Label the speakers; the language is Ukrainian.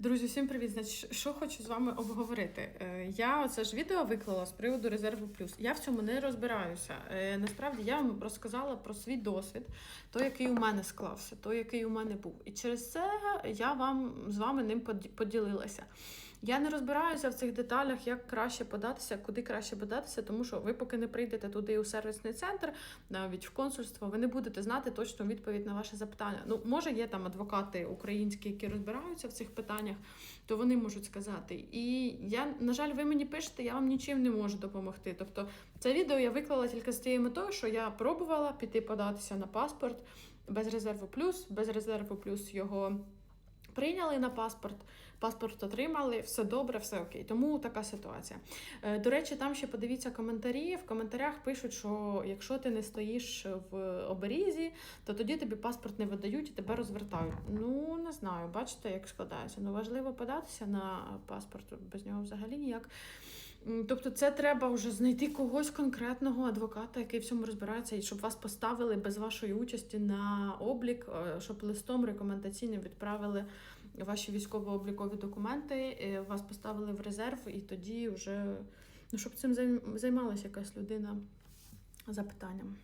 Speaker 1: Друзі, всім привіт! Значить, що хочу з вами обговорити. Е, Я оце ж відео виклала з приводу резерву плюс. Я в цьому не розбираюся. Е, Насправді я вам розказала про свій досвід, той, який у мене склався, той, який у мене був. І через це я вам з вами ним поділилася. Я не розбираюся в цих деталях, як краще податися, куди краще податися, тому що ви поки не прийдете туди у сервісний центр, навіть в консульство, ви не будете знати точну відповідь на ваше запитання. Ну, може, є там адвокати українські, які розбираються в цих питаннях, то вони можуть сказати. І я, на жаль, ви мені пишете, я вам нічим не можу допомогти. Тобто, це відео я виклала тільки з тією метою, що я пробувала піти податися на паспорт без резерву плюс, без резерву плюс його. Прийняли на паспорт, паспорт отримали, все добре, все окей. Тому така ситуація. Е, До речі, там ще подивіться коментарі. В коментарях пишуть, що якщо ти не стоїш в оберізі, то тоді тобі паспорт не видають і тебе розвертають. Ну не знаю, бачите, як складається. Ну важливо податися на паспорт, без нього взагалі ніяк. Тобто, це треба вже знайти когось конкретного адвоката, який в цьому розбирається, і щоб вас поставили без вашої участі на облік, е, щоб листом рекомендаційним відправили ваші військово-облікові документи, е, вас поставили в резерв, і тоді вже ну, щоб цим займ- займалася якась людина запитанням.